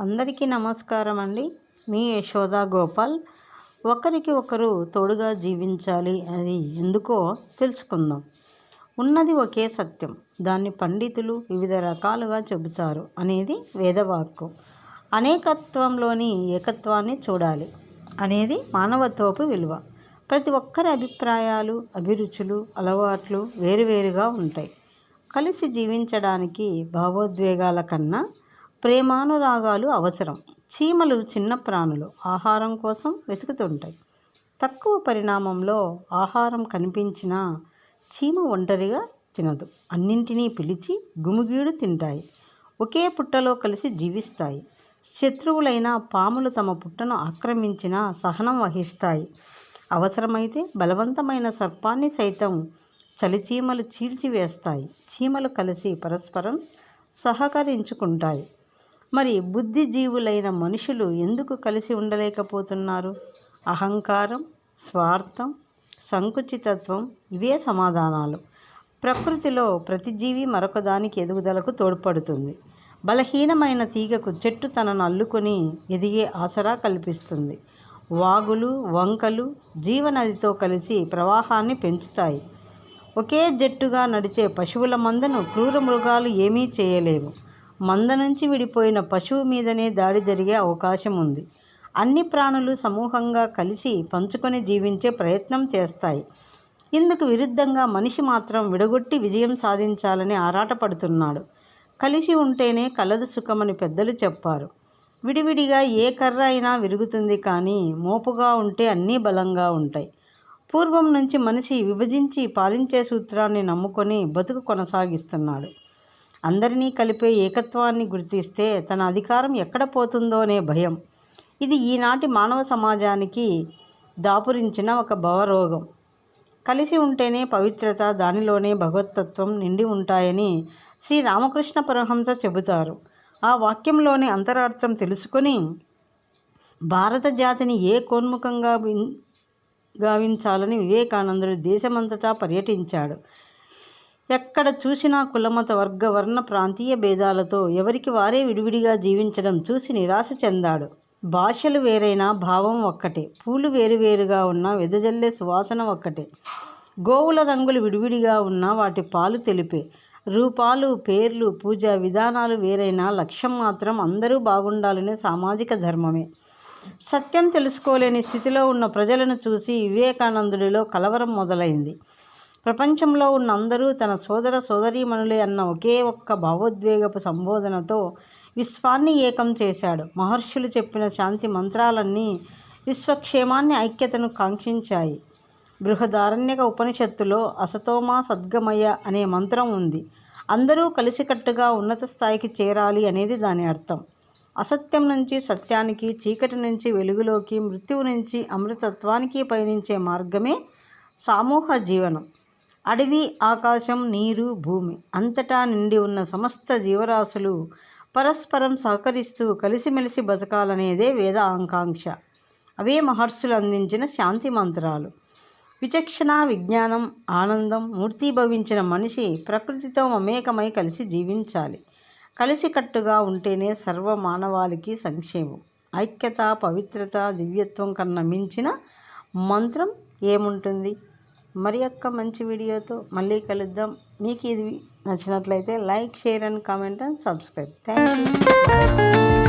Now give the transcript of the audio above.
అందరికీ నమస్కారం అండి మీ యశోద గోపాల్. ఒకరికి ఒకరు తోడుగా జీవించాలి అది ఎందుకో తెలుసుకుందాం. ఉన్నది ఒకే సత్యం. దాన్ని పండితులు వివిధ రకాలుగా చెబుతారు అనేది వేదవాక్కు. అనేకత్వంలోని ఏకత్వాన్ని చూడాలి అనేది మానవత్వపు విలువ. ప్రతి ఒక్కరి అభిప్రాయాలు అభిరుచులు అలవాట్లు వేరువేరుగా ఉంటాయి. కలిసి జీవించడానికి భావోద్వేగాల కన్నా ప్రేమానురాగాలు అవసరం. చీమలు చిన్న ప్రాణులు ఆహారం కోసం వెతుకుతుంటాయి. తక్కువ పరిణామంలో ఆహారం కనిపించినా చీమ ఒంటరిగా తినదు. అన్నింటినీ పిలిచి గుమిగీడు తింటాయి. ఒకే పుట్టలో కలిసి జీవిస్తాయి. శత్రువులైన పాములు తమ పుట్టను ఆక్రమించిన సహనం వహిస్తాయి. అవసరమైతే బలవంతమైన సర్పాన్ని సైతం చలిచీమలు చీల్చివేస్తాయి. చీమలు కలిసి పరస్పరం సహకరించుకుంటాయి. మరి బుద్ధిజీవులైన మనుషులు ఎందుకు కలిసి ఉండలేకపోతున్నారు? అహంకారం స్వార్థం సంకుచితత్వం ఇవే సమాధానాలు. ప్రకృతిలో ప్రతి జీవి మరొక దానికి ఎదుగుదలకు తోడ్పడుతుంది. బలహీనమైన తీగకు చెట్టు తనను అల్లుకొని ఎదిగే ఆసరా కల్పిస్తుంది. వాగులు వంకలు జీవనదితో కలిసి ప్రవాహాన్ని పెంచుతాయి. ఒకే జట్టుగా నడిచే పశువుల మందను క్రూర మృగాలు ఏమీ చేయలేవు. మంద నుంచి విడిపోయిన పశువు మీదనే దాడి జరిగే అవకాశం ఉంది. అన్ని ప్రాణులు సమూహంగా కలిసి పంచుకొని జీవించే ప్రయత్నం చేస్తాయి. ఇందుకు విరుద్ధంగా మనిషి మాత్రం విడగొట్టి విజయం సాధించాలని ఆరాటపడుతున్నాడు. కలిసి ఉంటేనే కలదు సుఖమని పెద్దలు చెప్పారు. విడివిడిగా ఏ కర్ర అయినా విరుగుతుంది కానీ మోపుగా ఉంటే అన్నీ బలంగా ఉంటాయి. పూర్వం నుంచి మనిషి విభజించి పాలించే సూత్రాన్ని నమ్ముకొని బతుకు కొనసాగిస్తున్నాడు. అందరినీ కలిపే ఏకత్వాన్ని గుర్తిస్తే తన అధికారం ఎక్కడ పోతుందో అనే భయం. ఇది ఈనాటి మానవ సమాజానికి దాపురించిన ఒక భవరోగం. కలిసి ఉంటేనే పవిత్రత దానిలోనే భగవతత్వం నిండి ఉంటాయని శ్రీ రామకృష్ణ పరమహంస చెబుతారు. ఆ వాక్యంలోని అంతరార్థం తెలుసుకొని భారత జాతిని ఏ కోన్ముఖంగా గావించాలని వివేకానందుడు దేశమంతటా పర్యటించాడు. ఎక్కడ చూసినా కులమత వర్గ వర్ణ ప్రాంతీయ భేదాలతో ఎవరికి వారే విడివిడిగా జీవించడం చూసి నిరాశ చెందాడు. భాషలు వేరైనా భావం ఒక్కటే. పూలు వేరువేరుగా ఉన్న వెదజల్లే సువాసన ఒక్కటే. గోవుల రంగులు విడివిడిగా ఉన్నా వాటి పాలు తెలిపే. రూపాలు పేర్లు పూజా విధానాలు వేరైనా లక్ష్యం మాత్రం అందరూ బాగుండాలనే సామాజిక ధర్మమే. సత్యం తెలుసుకోలేని స్థితిలో ఉన్న ప్రజలను చూసి వివేకానందుడిలో కలవరం మొదలైంది. ప్రపంచంలో ఉన్న అందరూ తన సోదర సోదరీమణులే అన్న ఒకే ఒక్క భావోద్వేగపు సంబోధనతో విశ్వాన్ని ఏకం చేశాడు. మహర్షులు చెప్పిన శాంతి మంత్రాలన్నీ విశ్వక్షేమాన్ని ఐక్యతను కాంక్షించాయి. బృహదారణ్యక ఉపనిషత్తులో అసతోమా సద్గమయ అనే మంత్రం ఉంది. అందరూ కలిసికట్టుగా ఉన్నత స్థాయికి చేరాలి అనేది దాని అర్థం. అసత్యం నుంచి సత్యానికి చీకటి నుంచి వెలుగులోకి మృత్యువు నుంచి అమృతత్వానికి పయనించే మార్గమే సామూహ జీవనం. అడవి ఆకాశం నీరు భూమి అంతటా నిండి ఉన్న సమస్త జీవరాశులు పరస్పరం సహకరిస్తూ కలిసిమెలిసి బతకాలనేదే వేద ఆకాంక్ష అవే మహర్షులు అందించిన శాంతి మంత్రాలు. విచక్షణ విజ్ఞానం ఆనందం మూర్తిభవించిన మనిషి ప్రకృతితో మమేకమై కలిసి జీవించాలి. కలిసికట్టుగా ఉంటేనే సర్వ మానవాళికి సంక్షేమం. ఐక్యత పవిత్రత దివ్యత్వం కన్నా మించిన మంత్రం ఏముంటుంది? మరి యొక్క మంచి వీడియోతో మళ్ళీ కలుద్దాం. మీకు ఇది నచ్చినట్లయితే like share and comment and subscribe. Thank you